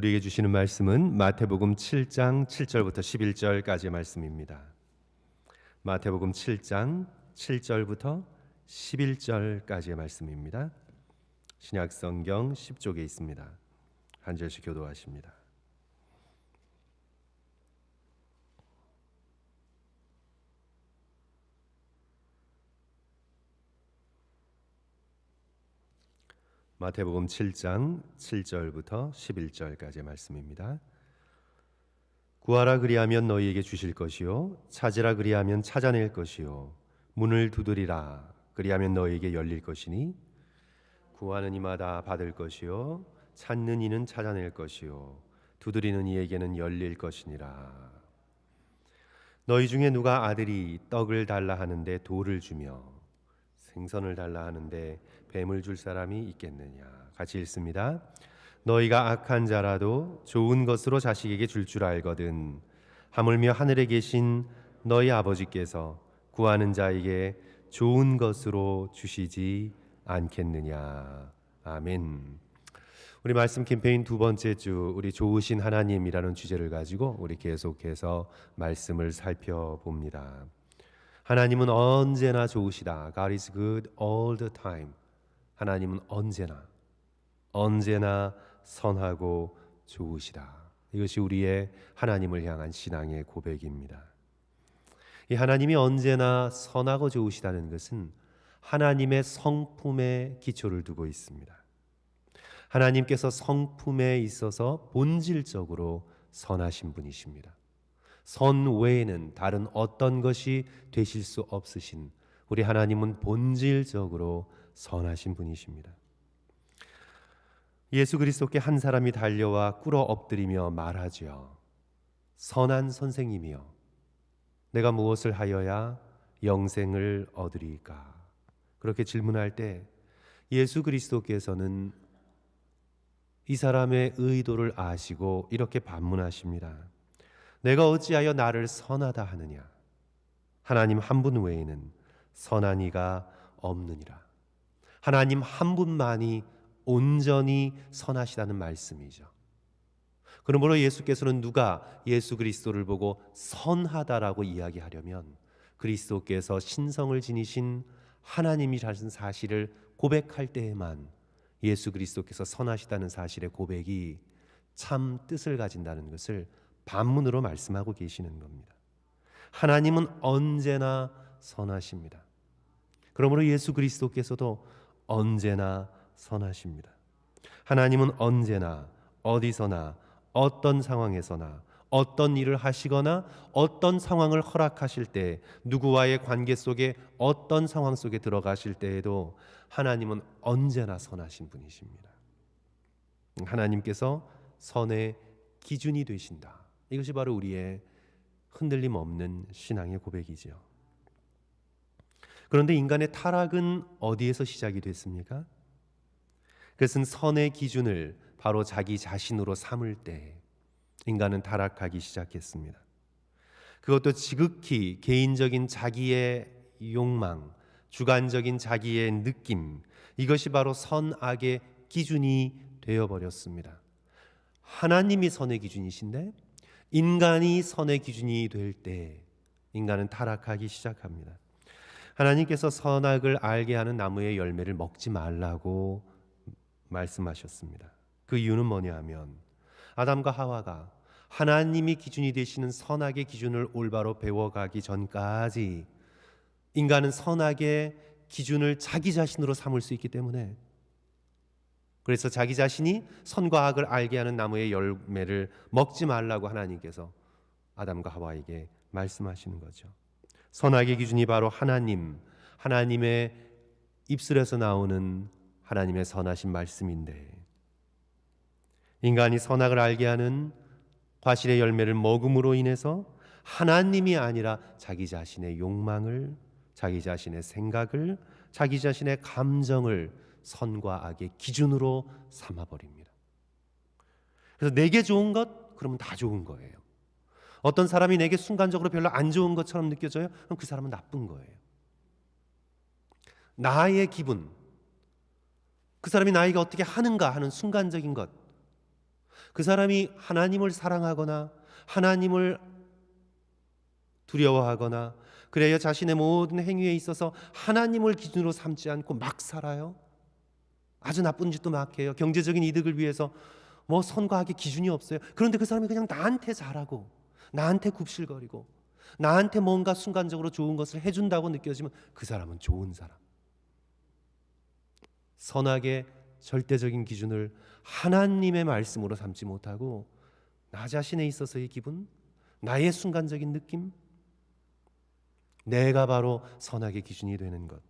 우리에게 주시는 말씀은 마태복음 7장 7절부터 11절까지의 말씀입니다. 마태복음 7장 7절부터 11절까지의 말씀입니다. 신약 성경 10쪽에 있습니다. 한 절씩 교도하십니다. 마태복음 7장 7절부터 11절까지의 말씀입니다. 구하라 그리하면 너희에게 주실 것이요 찾으라 그리하면 찾아낼 것이요 문을 두드리라 그리하면 너희에게 열릴 것이니 구하는 이마다 받을 것이요 찾는 이는 찾아낼 것이요 두드리는 이에게는 열릴 것이니라 너희 중에 누가 아들이 떡을 달라 하는데 돌을 주며 생선을 달라 하는데 뱀을 줄 사람이 있겠느냐 같이 읽습니다. 너희가 악한 자라도 좋은 것으로 자식에게 줄줄 알거든 하물며 하늘에 계신 너희 아버지께서 구하는 자에게 좋은 것으로 주시지 않겠느냐 아멘. 우리 말씀 캠페인 두 번째 주 우리 좋으신 하나님이라는 주제를 가지고 우리 계속해서 말씀을 살펴봅니다. 하나님은 언제나 좋으시다. God is good all the time. 하나님은 언제나 언제나 선하고 좋으시다. 이것이 우리의 하나님을 향한 신앙의 고백입니다. 이 하나님이 언제나 선하고 좋으시다는 것은 하나님의 성품에 기초를 두고 있습니다. 하나님께서 성품에 있어서 본질적으로 선하신 분이십니다. 선 외에는 다른 어떤 것이 되실 수 없으신 우리 하나님은 본질적으로 선하신 분이십니다. 예수 그리스도께 한 사람이 달려와 꿇어 엎드리며 말하지요. 선한 선생님이여, 내가 무엇을 하여야 영생을 얻으리까? 그렇게 질문할 때 예수 그리스도께서는 이 사람의 의도를 아시고 이렇게 반문하십니다. 내가 어찌하여 나를 선하다 하느냐? 하나님 한 분 외에는 선한 이가 없느니라. 하나님 한 분만이 온전히 선하시다는 말씀이죠. 그러므로 예수께서는 누가 예수 그리스도를 보고 선하다라고 이야기하려면 그리스도께서 신성을 지니신 하나님이라는 사실을 고백할 때에만 예수 그리스도께서 선하시다는 사실의 고백이 참 뜻을 가진다는 것을 반문으로 말씀하고 계시는 겁니다. 하나님은 언제나 선하십니다. 그러므로 예수 그리스도께서도 언제나 선하십니다. 하나님은 언제나 어디서나 어떤 상황에서나 어떤 일을 하시거나 어떤 상황을 허락하실 때 누구와의 관계 속에 어떤 상황 속에 들어가실 때에도 하나님은 언제나 선하신 분이십니다. 하나님께서 선의 기준이 되신다. 이것이 바로 우리의 흔들림 없는 신앙의 고백이지요. 그런데 인간의 타락은 어디에서 시작이 됐습니까? 그것은 선의 기준을 바로 자기 자신으로 삼을 때 인간은 타락하기 시작했습니다. 그것도 지극히 개인적인 자기의 욕망, 주관적인 자기의 느낌, 이것이 바로 선악의 기준이 되어 버렸습니다. 하나님이 선의 기준이신데 인간이 선의 기준이 될 때 인간은 타락하기 시작합니다. 하나님께서 선악을 알게 하는 나무의 열매를 먹지 말라고 말씀하셨습니다. 그 이유는 뭐냐 하면 아담과 하와가 하나님이 기준이 되시는 선악의 기준을 올바로 배워가기 전까지 인간은 선악의 기준을 자기 자신으로 삼을 수 있기 때문에 그래서 자기 자신이 선과 악을 알게 하는 나무의 열매를 먹지 말라고 하나님께서 아담과 하와에게 말씀하시는 거죠. 선악의 기준이 바로 하나님, 하나님의 입술에서 나오는 하나님의 선하신 말씀인데 인간이 선악을 알게 하는 과실의 열매를 먹음으로 인해서 하나님이 아니라 자기 자신의 욕망을 자기 자신의 생각을 자기 자신의 감정을 선과 악의 기준으로 삼아 버립니다. 그래서 내게 좋은 것 그러면 다 좋은 거예요. 어떤 사람이 내게 순간적으로 별로 안 좋은 것처럼 느껴져요? 그럼 그 사람은 나쁜 거예요. 나의 기분, 그 사람이 나에게 어떻게 하는가 하는 순간적인 것, 그 사람이 하나님을 사랑하거나 하나님을 두려워하거나 그래야 자신의 모든 행위에 있어서 하나님을 기준으로 삼지 않고 막 살아요. 아주 나쁜 짓도 막 해요. 경제적인 이득을 위해서 뭐 선과하기 기준이 없어요. 그런데 그 사람이 그냥 나한테 잘하고 나한테 굽실거리고 나한테 뭔가 순간적으로 좋은 것을 해준다고 느껴지면 그 사람은 좋은 사람. 선악의 절대적인 기준을 하나님의 말씀으로 삼지 못하고 나 자신에 있어서의 기분, 나의 순간적인 느낌, 내가 바로 선악의 기준이 되는 것.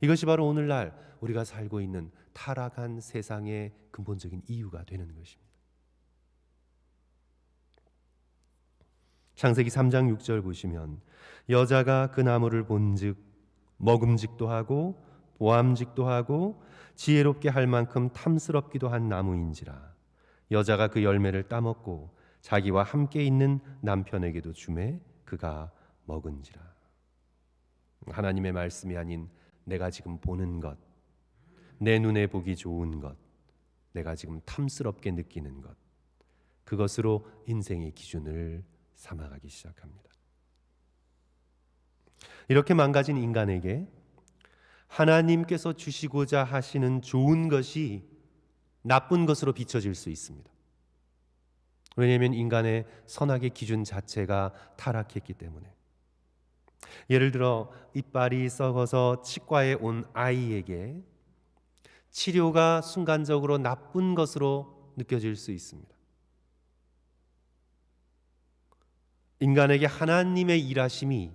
이것이 바로 오늘날 우리가 살고 있는 타락한 세상의 근본적인 이유가 되는 것입니다. 창세기 3장 6절 보시면 여자가 그 나무를 본즉 먹음직도 하고 보암직도 하고 지혜롭게 할 만큼 탐스럽기도 한 나무인지라. 여자가 그 열매를 따먹고 자기와 함께 있는 남편에게도 주매 그가 먹은지라. 하나님의 말씀이 아닌 내가 지금 보는 것, 내 눈에 보기 좋은 것, 내가 지금 탐스럽게 느끼는 것, 그것으로 인생의 기준을 삼아가기 시작합니다. 이렇게 망가진 인간에게 하나님께서 주시고자 하시는 좋은 것이 나쁜 것으로 비춰질 수 있습니다. 왜냐하면 인간의 선악의 기준 자체가 타락했기 때문에. 예를 들어 이빨이 썩어서 치과에 온 아이에게 치료가 순간적으로 나쁜 것으로 느껴질 수 있습니다. 인간에게 하나님의 일하심이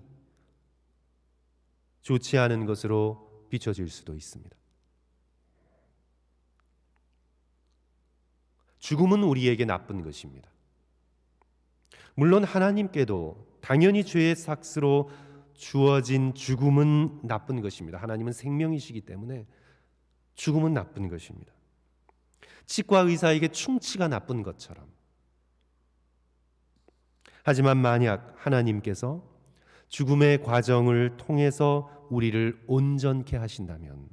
좋지 않은 것으로 비춰질 수도 있습니다. 죽음은 우리에게 나쁜 것입니다. 물론 하나님께도 당연히 죄의 삭스로 주어진 죽음은 나쁜 것입니다. 하나님은 생명이시기 때문에 죽음은 나쁜 것입니다. 치과 의사에게 충치가 나쁜 것처럼. 하지만 만약 하나님께서 죽음의 과정을 통해서 우리를 온전케 하신다면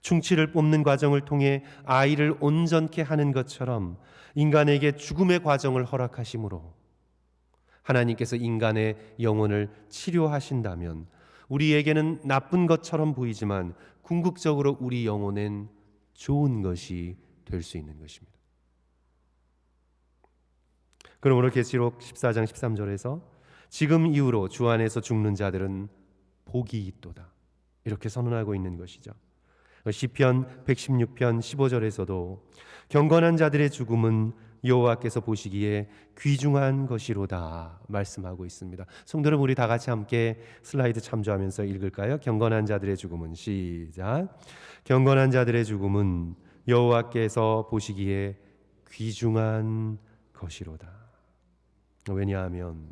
충치를 뽑는 과정을 통해 아이를 온전케 하는 것처럼 인간에게 죽음의 과정을 허락하심으로 하나님께서 인간의 영혼을 치료하신다면 우리에게는 나쁜 것처럼 보이지만 궁극적으로 우리 영혼엔 좋은 것이 될 수 있는 것입니다. 그러므로 계시록 14장 13절에서 지금 이후로 주 안에서 죽는 자들은 복이 있도다. 이렇게 선언하고 있는 것이죠. 시편 116편 15절에서도 경건한 자들의 죽음은 여호와께서 보시기에 귀중한 것이로다 말씀하고 있습니다. 성도 여러분 우리 다 같이 함께 슬라이드 참조하면서 읽을까요? 경건한 자들의 죽음은 시작. 경건한 자들의 죽음은 여호와께서 보시기에 귀중한 것이로다. 왜냐하면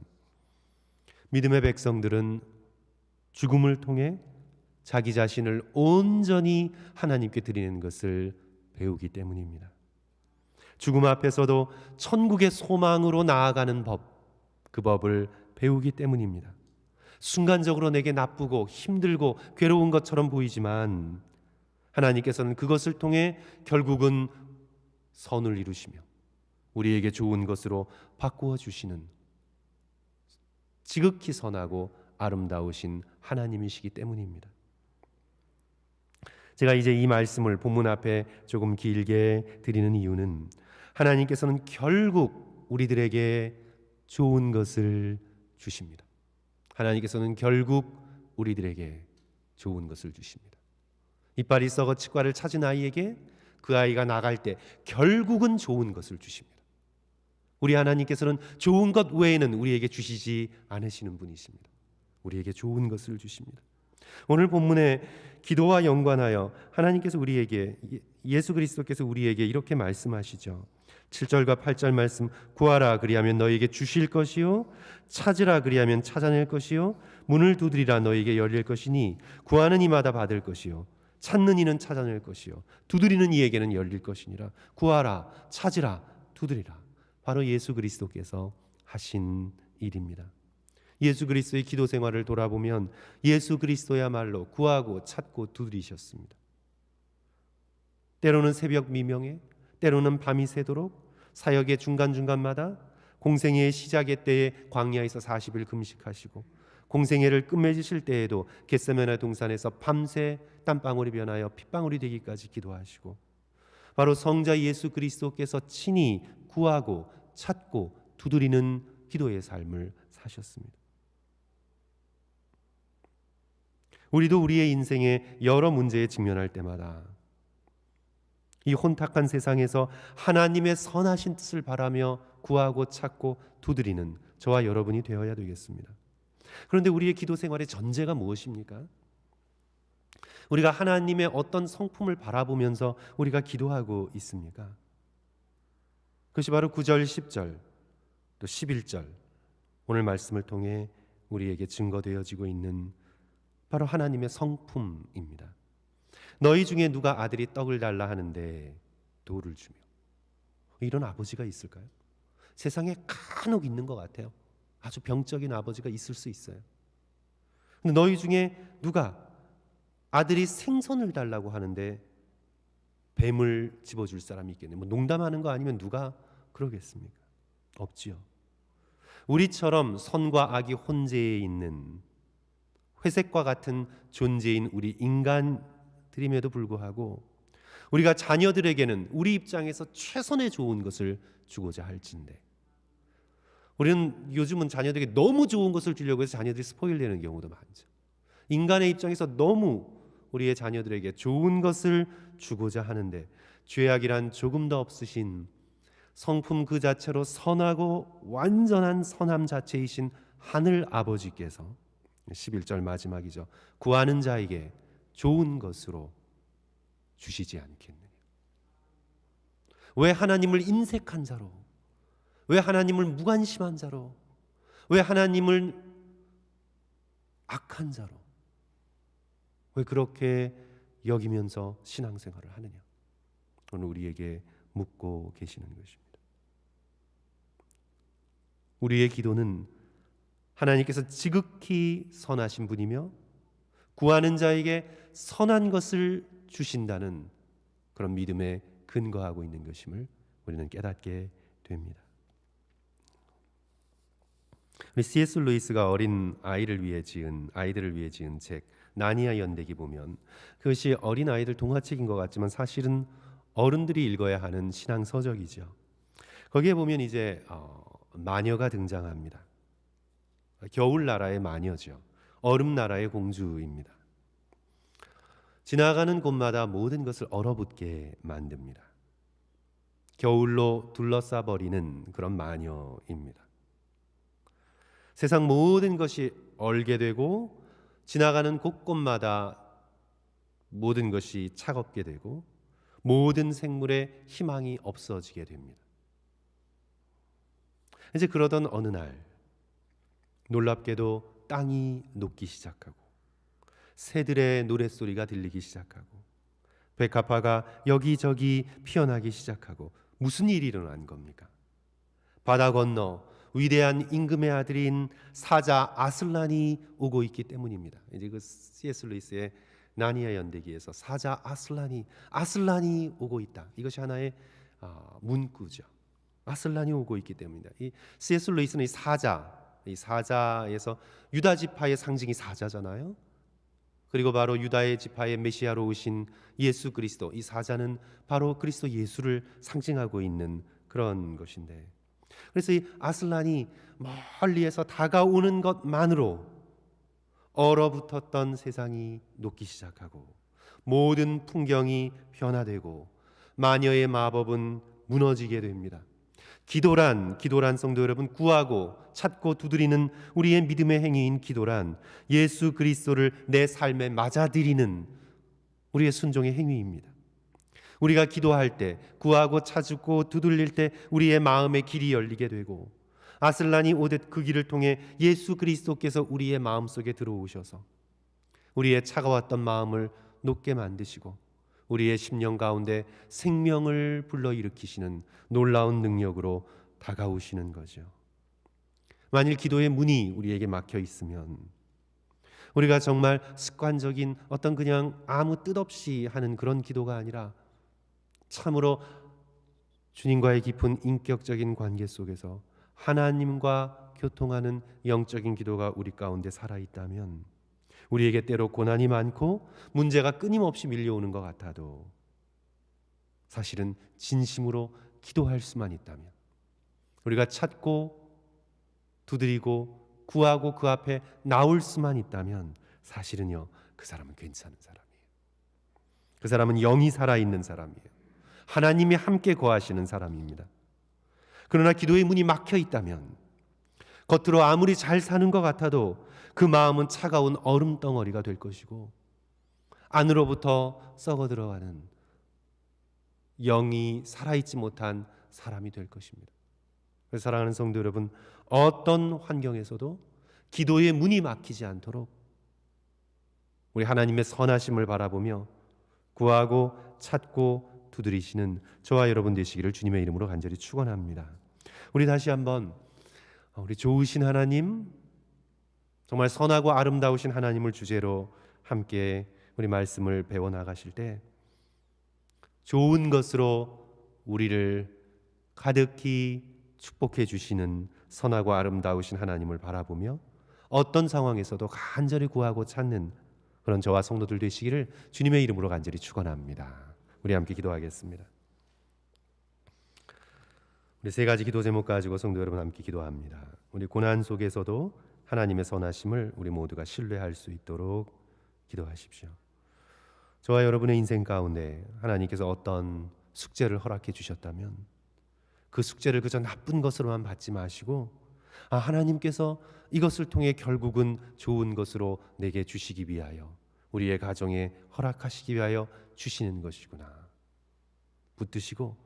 믿음의 백성들은 죽음을 통해 자기 자신을 온전히 하나님께 드리는 것을 배우기 때문입니다. 죽음 앞에서도 천국의 소망으로 나아가는 법, 그 법을 배우기 때문입니다. 순간적으로 내게 나쁘고 힘들고 괴로운 것처럼 보이지만 하나님께서는 그것을 통해 결국은 선을 이루시며 우리에게 좋은 것으로 바꾸어 주시는 지극히 선하고 아름다우신 하나님이시기 때문입니다. 제가 이제 이 말씀을 본문 앞에 조금 길게 드리는 이유는 하나님께서는 결국 우리들에게 좋은 것을 주십니다. 하나님께서는 결국 우리들에게 좋은 것을 주십니다. 이빨이 썩어 치과를 찾은 아이에게 그 아이가 나갈 때 결국은 좋은 것을 주십니다. 우리 하나님께서는 좋은 것 외에는 우리에게 주시지 않으시는 분이십니다. 우리에게 좋은 것을 주십니다. 오늘 본문의 기도와 연관하여 하나님께서 우리에게 예수 그리스도께서 우리에게 이렇게 말씀하시죠. 7절과 8절 말씀 구하라 그리하면 너에게 주실 것이요 찾으라 그리하면 찾아낼 것이요 문을 두드리라 너에게 열릴 것이니 구하는 이마다 받을 것이요 찾는 이는 찾아낼 것이요 두드리는 이에게는 열릴 것이니라 구하라 찾으라 두드리라 바로 예수 그리스도께서 하신 일입니다. 예수 그리스도의 기도 생활을 돌아보면 예수 그리스도야말로 구하고 찾고 두드리셨습니다. 때로는 새벽 미명에 때로는 밤이 새도록 사역의 중간중간마다 공생애의 시작의 때에 광야에서 40일 금식하시고 공생애를 끝맺으실 때에도 겟세메네 동산에서 밤새 땀방울이 변하여 핏방울이 되기까지 기도하시고 바로 성자 예수 그리스도께서 친히 구하고 찾고 두드리는 기도의 삶을 사셨습니다. 우리도 우리의 인생에 여러 문제에 직면할 때마다 이 혼탁한 세상에서 하나님의 선하신 뜻을 바라며 구하고 찾고 두드리는 저와 여러분이 되어야 되겠습니다. 그런데 우리의 기도 생활의 전제가 무엇입니까? 우리가 하나님의 어떤 성품을 바라보면서 우리가 기도하고 있습니까? 그것이 바로 9절, 10절, 또 11절 오늘 말씀을 통해 우리에게 증거되어지고 있는 바로 하나님의 성품입니다. 너희 중에 누가 아들이 떡을 달라 하는데 돌을 주며 이런 아버지가 있을까요? 세상에 간혹 있는 것 같아요. 아주 병적인 아버지가 있을 수 있어요. 근데 너희 중에 누가 아들이 생선을 달라고 하는데 뱀을 집어줄 사람이 있겠네. 뭐 농담하는 거 아니면 누가 그러겠습니까? 없지요. 우리처럼 선과 악이 혼재해 있는 회색과 같은 존재인 우리 인간들임에도 불구하고 우리가 자녀들에게는 우리 입장에서 최선의 좋은 것을 주고자 할진데 우리는 요즘은 자녀들에게 너무 좋은 것을 주려고 해서 자녀들이 스포일되는 경우도 많죠. 인간의 입장에서 너무 우리의 자녀들에게 좋은 것을 주고자 하는데 죄악이란 조금 더 없으신 성품 그 자체로 선하고 완전한 선함 자체이신 하늘 아버지께서 11절 마지막이죠. 구하는 자에게 좋은 것으로 주시지 않겠느냐. 왜 하나님을 인색한 자로 왜 하나님을 무관심한 자로 왜 하나님을 악한 자로 왜 그렇게 여기면서 신앙생활을 하느냐? 오늘 우리에게 묻고 계시는 것입니다. 우리의 기도는 하나님께서 지극히 선하신 분이며 구하는 자에게 선한 것을 주신다는 그런 믿음에 근거하고 있는 것임을 우리는 깨닫게 됩니다. 우리 C.S. 루이스가 어린 아이를 위해 지은 아이들을 위해 지은 책 나니아 연대기 보면 그것이 어린 아이들 동화책인 것 같지만 사실은 어른들이 읽어야 하는 신앙 서적이죠. 거기에 보면 이제 어, 마녀가 등장합니다. 겨울 나라의 마녀죠. 얼음 나라의 공주입니다. 지나가는 곳마다 모든 것을 얼어붙게 만듭니다. 겨울로 둘러싸 버리는 그런 마녀입니다. 세상 모든 것이 얼게 되고 지나가는 곳곳마다 모든 것이 차갑게 되고 모든 생물의 희망이 없어지게 됩니다. 이제 그러던 어느 날 놀랍게도 땅이 녹기 시작하고 새들의 노랫소리가 들리기 시작하고 백합화가 여기저기 피어나기 시작하고 무슨 일이 일어난 겁니까? 바다 건너 위대한 임금의 아들인 사자 아슬란이 오고 있기 때문입니다. 이제 그 C.S. 루이스의 나니아 연대기에서 사자 아슬란이 아슬란이 오고 있다. 이것이 하나의 어, 문구죠. 아슬란이 오고 있기 때문입니다. 이 C.S. 루이스는 이 사자, 이 사자에서 유다 지파의 상징이 사자잖아요. 그리고 바로 유다의 지파의 메시아로 오신 예수 그리스도, 이 사자는 바로 그리스도 예수를 상징하고 있는 그런 것인데 그래서 이 아슬란이 멀리에서 다가오는 것만으로 얼어붙었던 세상이 녹기 시작하고 모든 풍경이 변화되고 마녀의 마법은 무너지게 됩니다. 기도란 기도란 성도 여러분 구하고 찾고 두드리는 우리의 믿음의 행위인 기도란 예수 그리스도를 내 삶에 맞아들이는 우리의 순종의 행위입니다. 우리가 기도할 때 구하고 찾고 두들릴 때 우리의 마음의 길이 열리게 되고 아슬란이 오듯 그 길을 통해 예수 그리스도께서 우리의 마음속에 들어오셔서 우리의 차가웠던 마음을 녹게 만드시고 우리의 심령 가운데 생명을 불러일으키시는 놀라운 능력으로 다가오시는 거죠. 만일 기도의 문이 우리에게 막혀 있으면 우리가 정말 습관적인 어떤 그냥 아무 뜻 없이 하는 그런 기도가 아니라 참으로 주님과의 깊은 인격적인 관계 속에서 하나님과 교통하는 영적인 기도가 우리 가운데 살아 있다면 우리에게 때로 고난이 많고 문제가 끊임없이 밀려오는 것 같아도 사실은 진심으로 기도할 수만 있다면 우리가 찾고 두드리고 구하고 그 앞에 나올 수만 있다면 사실은요 그 사람은 괜찮은 사람이에요. 그 사람은 영이 살아 있는 사람이에요. 하나님이 함께 거하시는 사람입니다. 그러나 기도의 문이 막혀 있다면 겉으로 아무리 잘 사는 것 같아도 그 마음은 차가운 얼음 덩어리가 될 것이고 안으로부터 썩어 들어가는 영이 살아있지 못한 사람이 될 것입니다. 사랑하는 성도 여러분, 어떤 환경에서도 기도의 문이 막히지 않도록 우리 하나님의 선하심을 바라보며 구하고 찾고 두드리시는 저와 여러분 되시기를 주님의 이름으로 간절히 축원합니다. 우리 다시 한번 우리 좋으신 하나님, 정말 선하고 아름다우신 하나님을 주제로 함께 우리 말씀을 배워 나가실 때 좋은 것으로 우리를 가득히 축복해 주시는 선하고 아름다우신 하나님을 바라보며 어떤 상황에서도 간절히 구하고 찾는 그런 저와 성도들 되시기를 주님의 이름으로 간절히 축원합니다. 우리 함께 기도하겠습니다. 우리 세 가지 기도 제목 가지고 성도 여러분 함께 기도합니다. 우리 고난 속에서도 하나님의 선하심을 우리 모두가 신뢰할 수 있도록 기도하십시오. 저와 여러분의 인생 가운데 하나님께서 어떤 숙제를 허락해 주셨다면 그 숙제를 그저 나쁜 것으로만 받지 마시고 아 하나님께서 이것을 통해 결국은 좋은 것으로 내게 주시기 위하여 우리의 가정에 허락하시기 위하여 주시는 것이구나. 붙드시고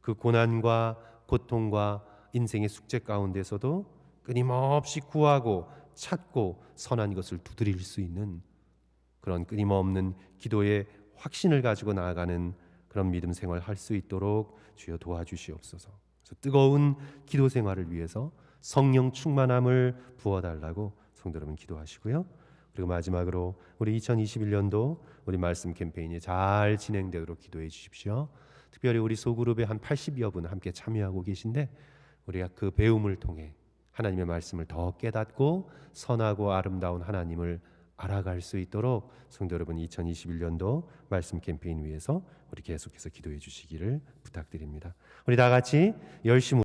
그 고난과 고통과 인생의 숙제 가운데서도 끊임없이 구하고 찾고 선한 것을 두드릴 수 있는 그런 끊임없는 기도의 확신을 가지고 나아가는 그런 믿음 생활 할 수 있도록 주여 도와주시옵소서. 뜨거운 기도 생활을 위해서 성령 충만함을 부어 달라고 성도 여러분 기도하시고요. 그리고 마지막으로 우리 2021년도 우리 말씀 캠페인이 잘 진행되도록 기도해 주십시오. 특별히 우리 소그룹에 한 80여 분 함께 참여하고 계신데 우리가 그 배움을 통해 하나님의 말씀을 더 깨닫고 선하고 아름다운 하나님을 알아갈 수 있도록 성도 여러분 2021년도 말씀 캠페인 위해서 우리 계속해서 기도해 주시기를 부탁드립니다. 우리 다 같이 열심히